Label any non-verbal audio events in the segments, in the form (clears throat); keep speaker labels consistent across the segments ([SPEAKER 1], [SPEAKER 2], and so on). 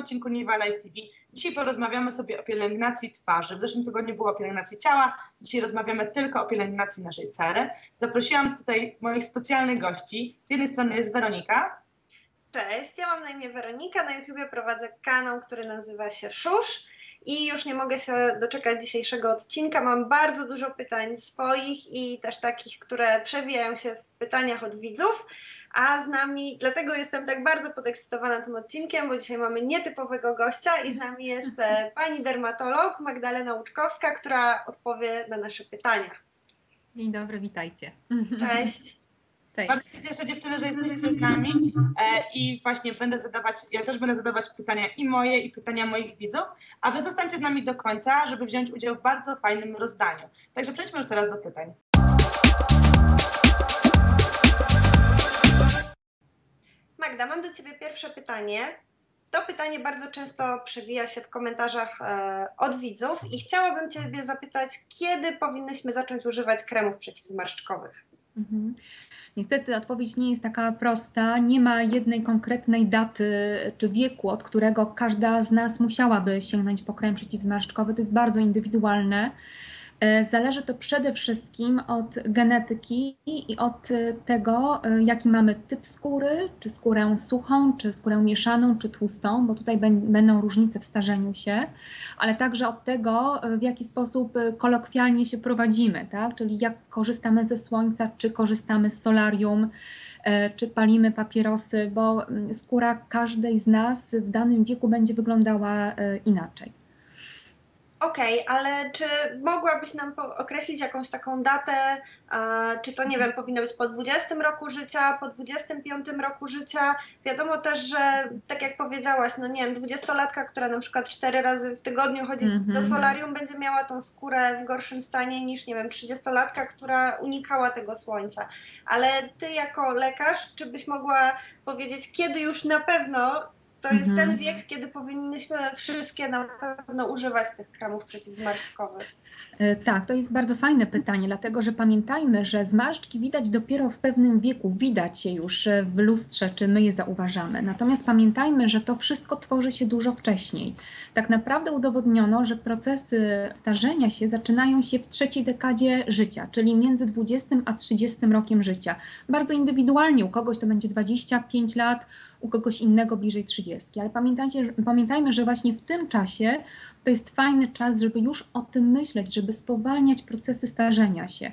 [SPEAKER 1] odcinku Niwa Live TV. Dzisiaj porozmawiamy sobie o pielęgnacji twarzy. W zeszłym tygodniu było o pielęgnacji ciała, dzisiaj rozmawiamy tylko o pielęgnacji naszej cery. Zaprosiłam tutaj moich specjalnych gości. Z jednej strony jest Weronika.
[SPEAKER 2] Cześć, ja mam na imię Weronika, na YouTubie prowadzę kanał, który nazywa się Szusz i już nie mogę się doczekać dzisiejszego odcinka. Mam bardzo dużo pytań swoich i też takich, które przewijają się w pytaniach od widzów, a z nami, dlatego jestem tak bardzo podekscytowana tym odcinkiem, bo dzisiaj mamy nietypowego gościa i z nami jest e, (laughs) pani dermatolog Magdalena Łuczkowska, która odpowie na nasze pytania.
[SPEAKER 3] Dzień dobry, witajcie.
[SPEAKER 2] Cześć.
[SPEAKER 1] Bardzo się cieszę dziewczyny, że jesteście z nami e, i właśnie będę zadawać, ja też będę zadawać pytania i moje i pytania moich widzów, a wy zostańcie z nami do końca, żeby wziąć udział w bardzo fajnym rozdaniu. Także przejdźmy już teraz do pytań.
[SPEAKER 2] Magda, mam do Ciebie pierwsze pytanie. To pytanie bardzo często przewija się w komentarzach e, od widzów i chciałabym Ciebie zapytać, kiedy powinnyśmy zacząć używać kremów przeciwzmarszczkowych?
[SPEAKER 3] Mhm. Niestety odpowiedź nie jest taka prosta. Nie ma jednej konkretnej daty czy wieku, od którego każda z nas musiałaby sięgnąć po krem przeciwzmarszczkowy. To jest bardzo indywidualne. E, Zależy to przede wszystkim od genetyki i od e, tego, e, jaki mamy typ skóry, czy skórę suchą, czy skórę mieszaną, czy tłustą, bo tutaj bę- będą różnice w starzeniu się, ale także od tego, w jaki sposób kolokwialnie się prowadzimy, tak? czyli jak korzystamy ze słońca, czy korzystamy z solarium, czy palimy papierosy, bo skóra każdej z nas w danym wieku będzie wyglądała inaczej.
[SPEAKER 2] Okej, ale czy mogłabyś nam określić jakąś taką datę? Czy to, nie wiem, powinno być po 20 roku życia, po 25 roku życia? Wiadomo też, że tak jak powiedziałaś, no nie wiem, 20-latka, która na przykład 4 razy w tygodniu chodzi
[SPEAKER 3] Mhm.
[SPEAKER 2] do solarium, będzie miała tą skórę w gorszym stanie niż, nie wiem, 30-latka, która unikała tego słońca. Ale ty jako lekarz, czy byś mogła powiedzieć, kiedy już na pewno to jest
[SPEAKER 3] Mhm.
[SPEAKER 2] ten wiek, kiedy powinniśmy wszystkie na pewno używać tych kremów przeciwzmarszczkowych.
[SPEAKER 3] E, Tak, to jest bardzo fajne pytanie, dlatego że pamiętajmy, że zmarszczki widać dopiero w pewnym wieku, widać je już e, w lustrze, czy my je zauważamy. Natomiast pamiętajmy, że to wszystko tworzy się dużo wcześniej. Tak naprawdę udowodniono, że procesy starzenia się zaczynają się w trzeciej dekadzie życia, czyli między 20 a 30 rokiem życia. Bardzo indywidualnie, u kogoś to będzie 25 lat, u kogoś innego bliżej 30. Ale pamiętajcie, pamiętajmy, że właśnie w tym czasie to jest fajny czas, żeby już o tym myśleć, żeby spowalniać procesy starzenia się.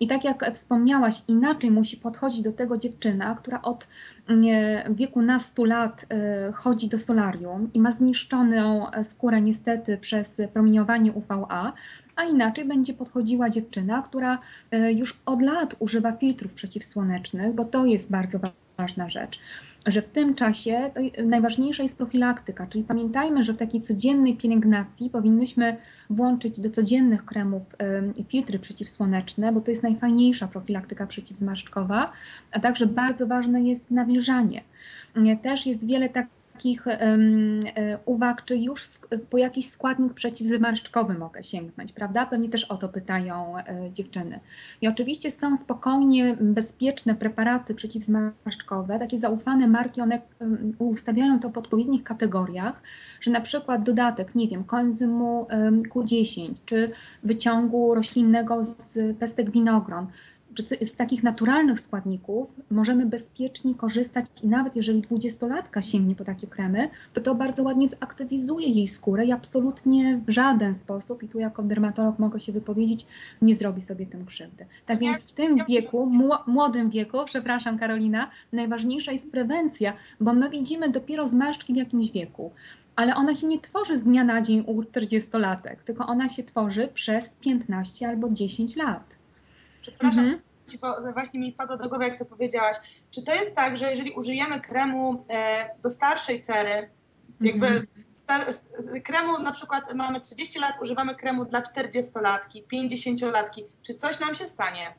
[SPEAKER 3] I tak jak wspomniałaś, inaczej musi podchodzić do tego dziewczyna, która od mm, wieku nastu lat e, chodzi do solarium i ma zniszczoną e, skórę niestety przez promieniowanie UVA, a inaczej będzie podchodziła dziewczyna, która e, już od lat używa filtrów przeciwsłonecznych, bo to jest bardzo wa- ważna rzecz że w tym czasie najważniejsza jest profilaktyka, czyli pamiętajmy, że w takiej codziennej pielęgnacji powinnyśmy włączyć do codziennych kremów filtry przeciwsłoneczne, bo to jest najfajniejsza profilaktyka przeciwzmarszczkowa, a także bardzo ważne jest nawilżanie. Nie, Też jest wiele takich ym, y, uwag, czy już po jakiś składnik przeciwzmarszczkowy mogę sięgnąć, prawda? Pewnie też o to pytają y, dziewczyny. I oczywiście są spokojnie bezpieczne preparaty przeciwzmarszczkowe, takie zaufane marki, one um, ustawiają to w odpowiednich kategoriach, że na przykład dodatek, nie wiem, koenzymu um, Q10 czy wyciągu roślinnego z pestek winogron, czy z takich naturalnych składników możemy bezpiecznie korzystać i nawet jeżeli dwudziestolatka sięgnie po takie kremy, to to bardzo ładnie zaktywizuje jej skórę i absolutnie w żaden sposób, i tu jako dermatolog mogę się wypowiedzieć, nie zrobi sobie tym krzywdy. Tak więc w tym wieku, mło- młodym wieku, przepraszam Karolina, najważniejsza jest prewencja, bo my widzimy dopiero zmarszczki w jakimś wieku. Ale ona się nie tworzy z dnia na dzień u 40-latek, tylko ona się tworzy przez 15 albo 10 lat.
[SPEAKER 1] Przepraszam,
[SPEAKER 3] Mhm.
[SPEAKER 1] ci, bo właśnie mi wpadło do głowy, jak to powiedziałaś. Czy to jest tak, że jeżeli użyjemy kremu e, do starszej cery, jakby
[SPEAKER 3] Mhm.
[SPEAKER 1] star, kremu na przykład mamy 30 lat, używamy kremu dla 40-latki, 50-latki, czy coś nam się stanie?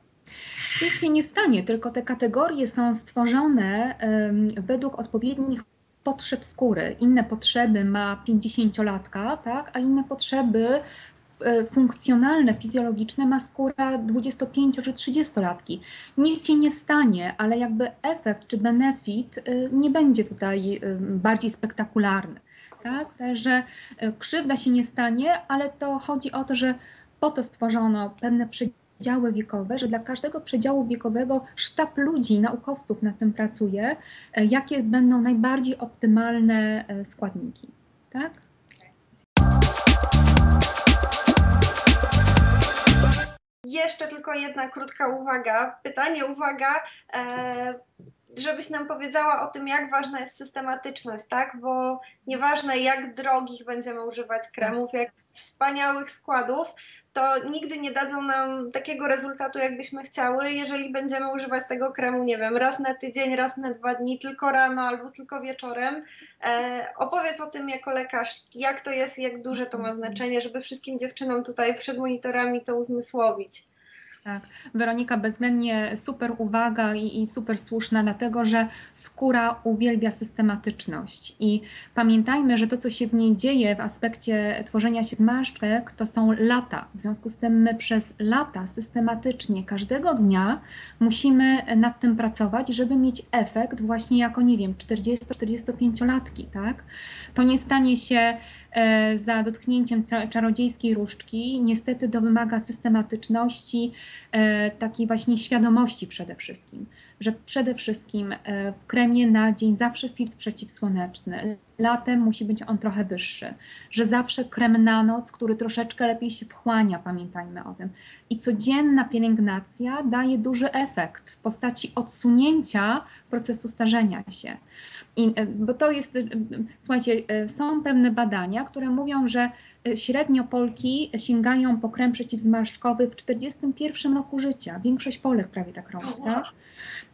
[SPEAKER 3] Nic się nie stanie, tylko te kategorie są stworzone em, według odpowiednich potrzeb skóry. Inne potrzeby ma 50-latka, tak, a inne potrzeby funkcjonalne, fizjologiczne ma skóra 25 czy 30-latki. Nic się nie stanie, ale jakby efekt czy benefit e, nie będzie tutaj e, bardziej spektakularny. Tak? Także e, krzywda się nie stanie, ale to chodzi o to, że po to stworzono pewne przedziały wiekowe, że dla każdego przedziału wiekowego sztab ludzi, naukowców nad tym pracuje, e, jakie będą najbardziej optymalne e, składniki. Tak?
[SPEAKER 2] Jeszcze tylko jedna krótka uwaga. Pytanie, uwaga, e, żebyś nam powiedziała o tym, jak ważna jest systematyczność, tak? Bo nieważne jak drogich będziemy używać kremów, jak wspaniałych składów, to nigdy nie dadzą nam takiego rezultatu, jakbyśmy chciały, jeżeli będziemy używać tego kremu, nie wiem, raz na tydzień, raz na dwa dni, tylko rano albo tylko wieczorem. E, opowiedz o tym jako lekarz, jak to jest, jak duże to ma znaczenie, żeby wszystkim dziewczynom tutaj przed monitorami to uzmysłowić.
[SPEAKER 3] Tak, Weronika, bezwzględnie super uwaga i, i super słuszna, dlatego że skóra uwielbia systematyczność. I pamiętajmy, że to, co się w niej dzieje w aspekcie tworzenia się zmarszczek, to są lata. W związku z tym my przez lata systematycznie, każdego dnia musimy nad tym pracować, żeby mieć efekt właśnie jako, nie wiem, 40-45-latki, tak? To nie stanie się za dotknięciem czarodziejskiej różdżki. Niestety to wymaga systematyczności, e, takiej właśnie świadomości przede wszystkim, że przede wszystkim e, w kremie na dzień zawsze filtr przeciwsłoneczny. Latem musi być on trochę wyższy, że zawsze krem na noc, który troszeczkę lepiej się wchłania, pamiętajmy o tym. I codzienna pielęgnacja daje duży efekt w postaci odsunięcia procesu starzenia się. I, e, bo to jest, e, słuchajcie, e, są pewne badania, które mówią, że średnio Polki sięgają po krem przeciwzmarszczkowy w 41 roku życia. Większość Polek prawie tak robi, tak?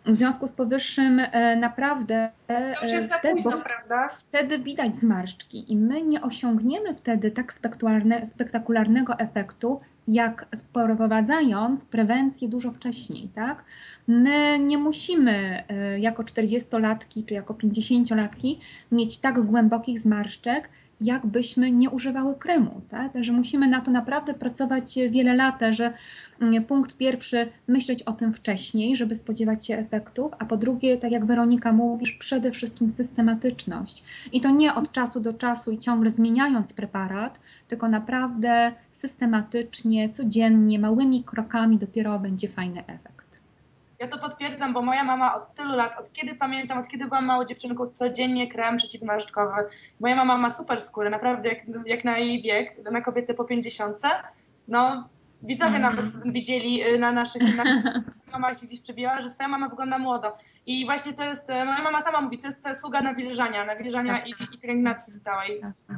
[SPEAKER 3] W związku z powyższym e, naprawdę e,
[SPEAKER 2] To już jest za
[SPEAKER 3] wtedy-
[SPEAKER 2] późno, prawda?
[SPEAKER 3] wtedy widać zmarszczki i my nie osiągniemy wtedy tak spektakularne, spektakularnego efektu, jak wprowadzając prewencję dużo wcześniej, tak? My nie musimy e, jako 40-latki czy jako 50-latki mieć tak głębokich zmarszczek, jakbyśmy nie używały kremu, tak? Że musimy na to naprawdę pracować wiele lat, że mm, punkt pierwszy, myśleć o tym wcześniej, żeby spodziewać się efektów, a po drugie, tak jak Weronika mówisz, przede wszystkim systematyczność. I to nie od czasu do czasu i ciągle zmieniając preparat, tylko naprawdę systematycznie, codziennie, małymi krokami dopiero będzie fajny efekt.
[SPEAKER 1] Ja to potwierdzam, bo moja mama od tylu lat, od kiedy pamiętam, od kiedy byłam małą dziewczynką, codziennie krem przeciwzmarszczkowy. Moja mama ma super skórę, naprawdę jak, jak na jej wiek, na kobiety po 50. No, widzowie
[SPEAKER 3] Mhm.
[SPEAKER 1] nawet widzieli y, na naszych. Na, (laughs) mama się gdzieś przebijała, że twoja mama wygląda młodo. I właśnie to jest, e, moja mama sama mówi, to jest zasługa nawilżania, nawilżania
[SPEAKER 3] Tak.
[SPEAKER 1] i, i pielęgnacji stałej.
[SPEAKER 3] Tak, tak.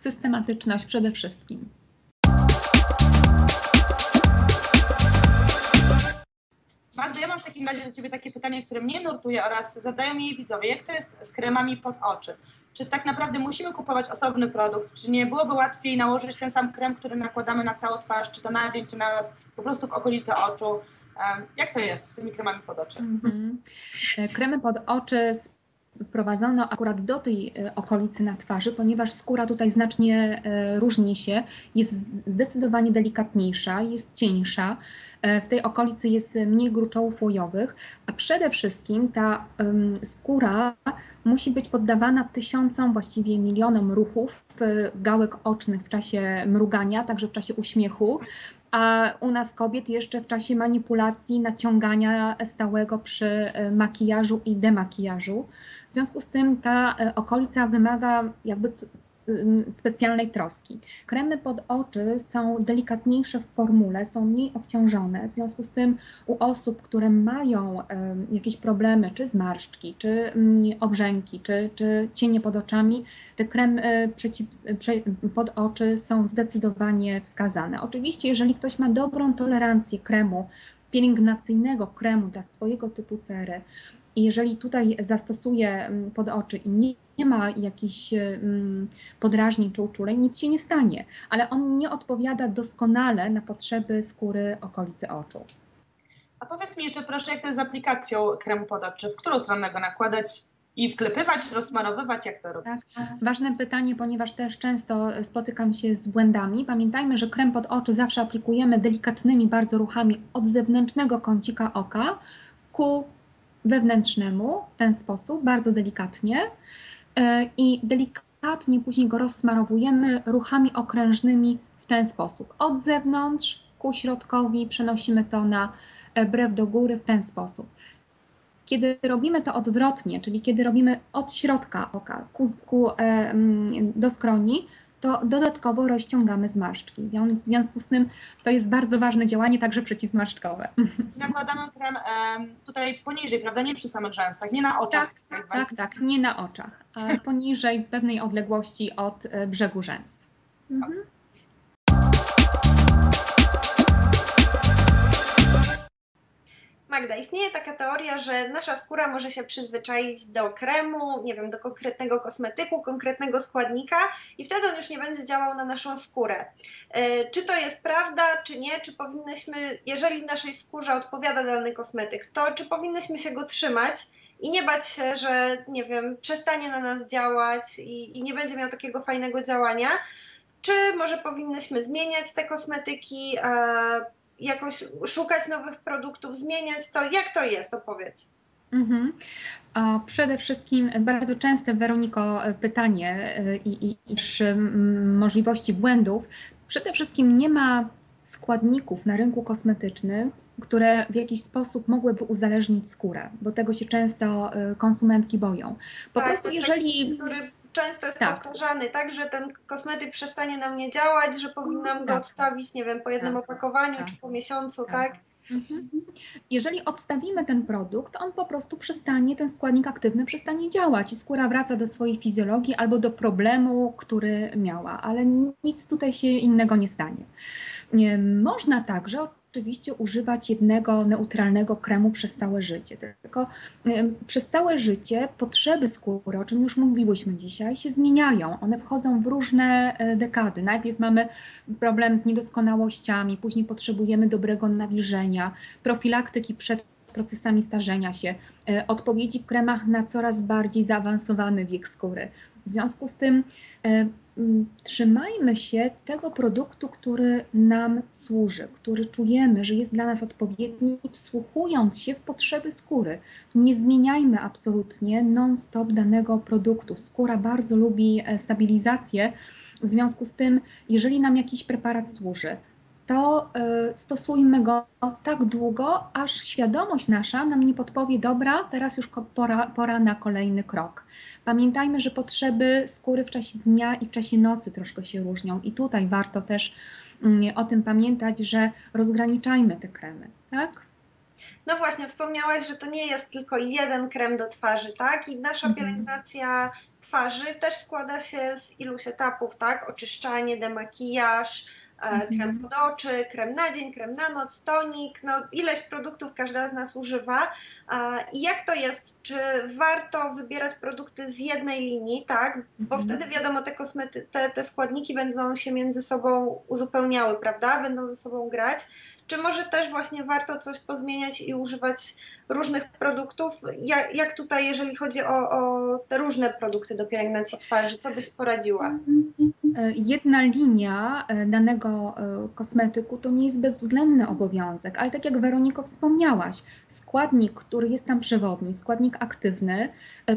[SPEAKER 3] Systematyczność przede wszystkim.
[SPEAKER 1] Magda, ja mam w takim razie do Ciebie takie pytanie, które mnie nurtuje oraz zadają mi widzowie. Jak to jest z kremami pod oczy? Czy tak naprawdę musimy kupować osobny produkt? Czy nie byłoby łatwiej nałożyć ten sam krem, który nakładamy na całą twarz, czy to na dzień, czy na po prostu w okolicy oczu? Jak to jest z tymi kremami pod oczy?
[SPEAKER 3] Mhm. E, Kremy pod oczy wprowadzono akurat do tej e, okolicy na twarzy, ponieważ skóra tutaj znacznie e, różni się, jest zdecydowanie delikatniejsza, jest cieńsza. E, W tej okolicy jest mniej gruczołów łojowych, a przede wszystkim ta skóra musi być poddawana tysiącom, właściwie milionom ruchów e, gałek ocznych w czasie mrugania, także w czasie uśmiechu. A u nas kobiet jeszcze w czasie manipulacji, naciągania stałego przy e, makijażu i demakijażu. W związku z tym ta okolica wymaga jakby specjalnej troski. Kremy pod oczy są delikatniejsze w formule, są mniej obciążone. W związku z tym u osób, które mają jakieś problemy, czy zmarszczki, czy mm, obrzęki, czy, czy cienie pod oczami, te kremy przeciw, prze, pod oczy są zdecydowanie wskazane. Oczywiście, jeżeli ktoś ma dobrą tolerancję kremu, pielęgnacyjnego kremu dla swojego typu cery, i jeżeli tutaj zastosuje mm, pod oczy i nie, nie ma jakichś mm, podrażnień czy uczuleń, nic się nie stanie, ale on nie odpowiada doskonale na potrzeby skóry okolicy oczu.
[SPEAKER 1] A powiedz mi jeszcze proszę, jak to jest z aplikacją kremu pod oczy? W którą stronę go nakładać? i wklepywać, rozsmarowywać, jak to robić.
[SPEAKER 3] Tak. Ważne pytanie, ponieważ też często spotykam się z błędami. Pamiętajmy, że krem pod oczy zawsze aplikujemy delikatnymi bardzo ruchami od zewnętrznego kącika oka ku wewnętrznemu w ten sposób, bardzo delikatnie. E, I delikatnie później go rozsmarowujemy ruchami okrężnymi w ten sposób. Od zewnątrz ku środkowi przenosimy to na e, brew do góry w ten sposób. Kiedy robimy to odwrotnie, czyli kiedy robimy od środka oka ku, ku, e, mm, do skroni, to dodatkowo rozciągamy zmarszczki. W związku z tym to jest bardzo ważne działanie, także przeciwzmarszczkowe.
[SPEAKER 1] Nakładamy krem em, tutaj poniżej, prawda? Nie przy samych rzęsach, nie na oczach.
[SPEAKER 3] Tak, tak, tak, nie na oczach, a poniżej pewnej odległości od e, brzegu rzęs. Mhm.
[SPEAKER 2] Magda, istnieje taka teoria, że nasza skóra może się przyzwyczaić do kremu, nie wiem, do konkretnego kosmetyku, konkretnego składnika i wtedy on już nie będzie działał na naszą skórę. E, Czy to jest prawda, czy nie? Czy powinnyśmy, jeżeli naszej skórze odpowiada dany kosmetyk, to czy powinnyśmy się go trzymać i nie bać się, że, nie wiem, przestanie na nas działać i, i nie będzie miał takiego fajnego działania? Czy może powinnyśmy zmieniać te kosmetyki, e, jakoś szukać nowych produktów, zmieniać to? Jak to jest, opowiedz.
[SPEAKER 3] Mhm. A przede wszystkim bardzo częste, Weroniko, pytanie e, i, i, i możliwości błędów. Przede wszystkim nie ma składników na rynku kosmetycznym, które w jakiś sposób mogłyby uzależnić skórę, bo tego się często e, konsumentki boją. Po
[SPEAKER 2] tak,
[SPEAKER 3] prostu jeżeli...
[SPEAKER 2] Taki, który często jest
[SPEAKER 3] Tak.
[SPEAKER 2] powtarzany, tak, że ten kosmetyk przestanie na mnie działać, że powinnam go
[SPEAKER 3] Tak.
[SPEAKER 2] odstawić, nie wiem, po jednym
[SPEAKER 3] Tak.
[SPEAKER 2] opakowaniu
[SPEAKER 3] Tak.
[SPEAKER 2] czy po miesiącu,
[SPEAKER 3] Tak. Mhm. Jeżeli odstawimy ten produkt, on po prostu przestanie, ten składnik aktywny przestanie działać i skóra wraca do swojej fizjologii albo do problemu, który miała, ale nic tutaj się innego nie stanie. Nie, Można także oczywiście używać jednego neutralnego kremu przez całe życie, tylko przez całe życie potrzeby skóry, o czym już mówiłyśmy dzisiaj, się zmieniają. One wchodzą w różne e, dekady. Najpierw mamy problem z niedoskonałościami, później potrzebujemy dobrego nawilżenia, profilaktyki przed procesami starzenia się, e, odpowiedzi w kremach na coraz bardziej zaawansowany wiek skóry. W związku z tym e, trzymajmy się tego produktu, który nam służy, który czujemy, że jest dla nas odpowiedni, wsłuchując się w potrzeby skóry. Nie zmieniajmy absolutnie non-stop danego produktu. Skóra bardzo lubi e, stabilizację, w związku z tym, jeżeli nam jakiś preparat służy, to y, stosujmy go tak długo, aż świadomość nasza nam nie podpowie, dobra, teraz już pora, pora na kolejny krok. Pamiętajmy, że potrzeby skóry w czasie dnia i w czasie nocy troszkę się różnią, i tutaj warto też mm, o tym pamiętać, że rozgraniczajmy te kremy, tak?
[SPEAKER 2] No właśnie, wspomniałaś, że to nie jest tylko jeden krem do twarzy, tak? I nasza
[SPEAKER 3] Mhm.
[SPEAKER 2] pielęgnacja twarzy też składa się z iluś etapów, tak? Oczyszczanie, demakijaż. Krem pod oczy, krem na dzień, krem na noc, tonik, no ileś produktów każda z nas używa. A, I jak to jest? Czy warto wybierać produkty z jednej linii, tak? Bo
[SPEAKER 3] Mhm.
[SPEAKER 2] wtedy wiadomo, te, kosmety, te, te składniki będą się między sobą uzupełniały, prawda? Będą ze sobą grać. Czy może też właśnie warto coś pozmieniać i używać różnych produktów? Jak, jak tutaj, jeżeli chodzi o, o te różne produkty do pielęgnacji twarzy, co byś poradziła?
[SPEAKER 3] E, Jedna linia e, danego e, kosmetyku to nie jest bezwzględny obowiązek, ale tak jak Weroniko wspomniałaś, składnik, który jest tam przewodni, składnik aktywny,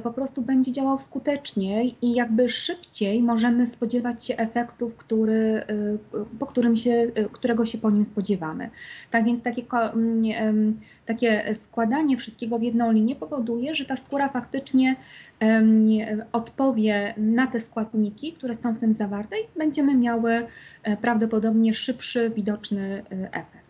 [SPEAKER 3] po prostu będzie działał skutecznie i jakby szybciej możemy spodziewać się efektów, który, po którym się, którego się po nim spodziewamy. Tak więc takie, takie składanie wszystkiego w jedną linię powoduje, że ta skóra faktycznie odpowie na te składniki, które są w tym zawarte i będziemy miały e, prawdopodobnie szybszy, widoczny e, efekt.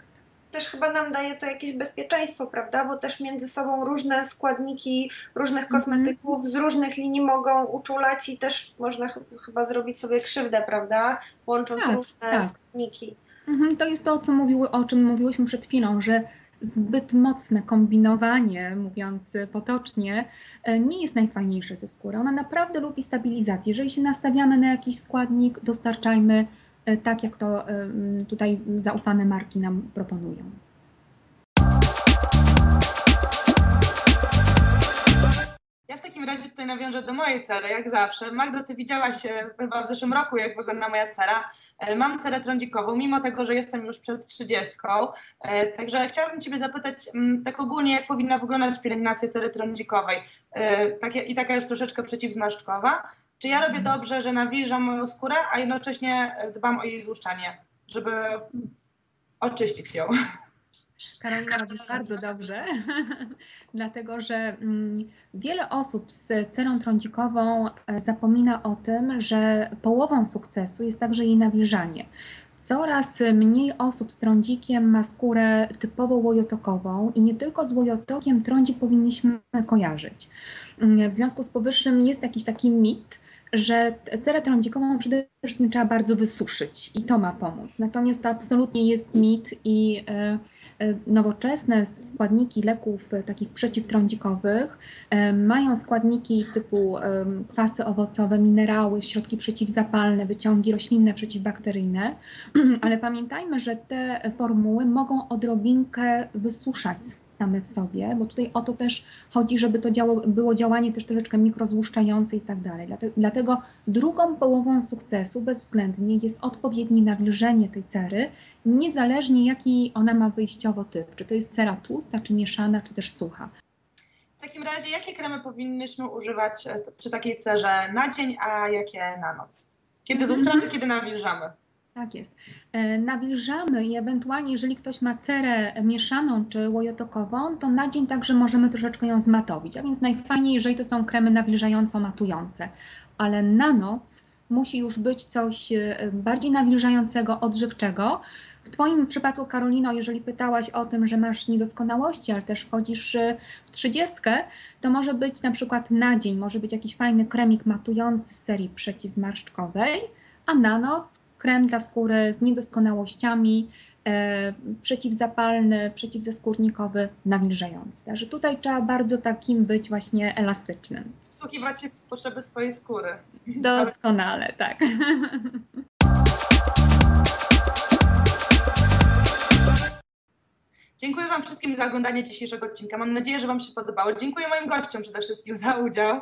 [SPEAKER 2] Też chyba nam daje to jakieś bezpieczeństwo, prawda? Bo też między sobą różne składniki różnych
[SPEAKER 3] Mhm.
[SPEAKER 2] kosmetyków z różnych linii mogą uczulać i też można ch- chyba zrobić sobie krzywdę, prawda? Łącząc
[SPEAKER 3] Tak,
[SPEAKER 2] różne
[SPEAKER 3] tak.
[SPEAKER 2] składniki.
[SPEAKER 3] Mhm, To jest to, co mówiły, o czym mówiłyśmy przed chwilą, że zbyt mocne kombinowanie, mówiąc potocznie, e, nie jest najfajniejsze ze skóry. Ona naprawdę lubi stabilizację. Jeżeli się nastawiamy na jakiś składnik, dostarczajmy e, tak, jak to e, tutaj zaufane marki nam proponują.
[SPEAKER 1] Razie tutaj nawiążę do mojej cery, jak zawsze. Magdo, ty widziałaś e, chyba w zeszłym roku, jak wygląda moja cera. E, Mam cerę trądzikową, mimo tego, że jestem już przed trzydziestką. E, Także chciałabym Ciebie zapytać mm, tak ogólnie, jak powinna wyglądać pielęgnacja cery trądzikowej takie, i taka już troszeczkę przeciwzmarszczkowa. Czy ja robię dobrze, że nawilżam moją skórę, a jednocześnie dbam o jej złuszczanie, żeby oczyścić ją? (laughs)
[SPEAKER 3] Karolina robi bardzo dobrze, (laughs) dlatego że mm, wiele osób z cerą trądzikową e, zapomina o tym, że połową sukcesu jest także jej nawilżanie. Coraz mniej osób z trądzikiem ma skórę typowo łojotokową i nie tylko z łojotokiem trądzik powinniśmy kojarzyć. W związku z powyższym jest jakiś taki mit, że cerę trądzikową przede wszystkim trzeba bardzo wysuszyć i to ma pomóc. Natomiast to absolutnie jest mit i e, nowoczesne składniki leków e, takich przeciwtrądzikowych e, mają składniki typu e, kwasy owocowe, minerały, środki przeciwzapalne, wyciągi roślinne, przeciwbakteryjne, (clears throat) ale pamiętajmy, że te formuły mogą odrobinkę wysuszać same w sobie, bo tutaj o to też chodzi, żeby to działo, było działanie też troszeczkę mikrozłuszczające i tak dalej. Dlate- Dlatego drugą połową sukcesu bezwzględnie jest odpowiednie nawilżenie tej cery, niezależnie jaki ona ma wyjściowo typ, czy to jest cera tłusta, czy mieszana, czy też sucha.
[SPEAKER 1] W takim razie, jakie kremy powinnyśmy używać e, przy takiej cerze na dzień, a jakie na noc? Kiedy
[SPEAKER 3] Mhm.
[SPEAKER 1] złuszczamy, kiedy nawilżamy?
[SPEAKER 3] Tak jest. E, Nawilżamy i ewentualnie, jeżeli ktoś ma cerę mieszaną czy łojotokową, to na dzień także możemy troszeczkę ją zmatowić. A więc najfajniej, jeżeli to są kremy nawilżająco-matujące. Ale na noc musi już być coś e, bardziej nawilżającego, odżywczego. W Twoim przypadku, Karolino, jeżeli pytałaś o tym, że masz niedoskonałości, ale też wchodzisz e, w trzydziestkę, to może być na przykład na dzień, może być jakiś fajny kremik matujący z serii przeciwzmarszczkowej, a na noc krem dla skóry z niedoskonałościami, e, przeciwzapalny, przeciwzaskórnikowy, nawilżający. Także tutaj trzeba bardzo takim być właśnie elastycznym.
[SPEAKER 1] Wsłuchiwać się w potrzeby swojej skóry.
[SPEAKER 3] Doskonale, tak. (laughs)
[SPEAKER 1] Dziękuję Wam wszystkim za oglądanie dzisiejszego odcinka. Mam nadzieję, że Wam się podobało. Dziękuję moim gościom przede wszystkim za udział.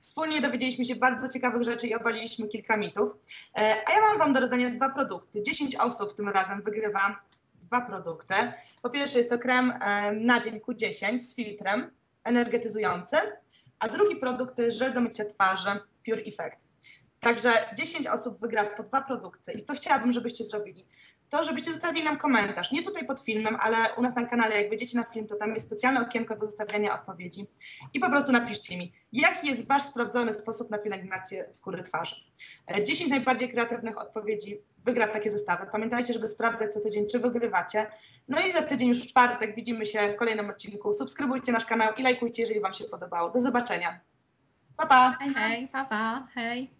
[SPEAKER 1] Wspólnie dowiedzieliśmy się bardzo ciekawych rzeczy i obaliliśmy kilka mitów. E, A ja mam Wam do rozdania dwa produkty. 10 osób tym razem wygrywa dwa produkty. Po pierwsze jest to krem e, na dzień Q10 z filtrem energetyzujący, a drugi produkt to jest żel do mycia twarzy Pure Effect. Także 10 osób wygra po dwa produkty. I co chciałabym, żebyście zrobili? To, żebyście zostawili nam komentarz. Nie tutaj pod filmem, ale u nas na kanale, jak wejdziecie na film, to tam jest specjalne okienko do zostawiania odpowiedzi. I po prostu napiszcie mi, jaki jest Wasz sprawdzony sposób na pielęgnację skóry twarzy. E, 10 najbardziej kreatywnych odpowiedzi wygra takie zestawy. Pamiętajcie, żeby sprawdzać co tydzień, czy wygrywacie. No i za tydzień już w czwartek widzimy się w kolejnym odcinku. Subskrybujcie nasz kanał i lajkujcie, jeżeli Wam się podobało. Do zobaczenia. Pa, pa!
[SPEAKER 3] Hej, hej, pa, pa, hej.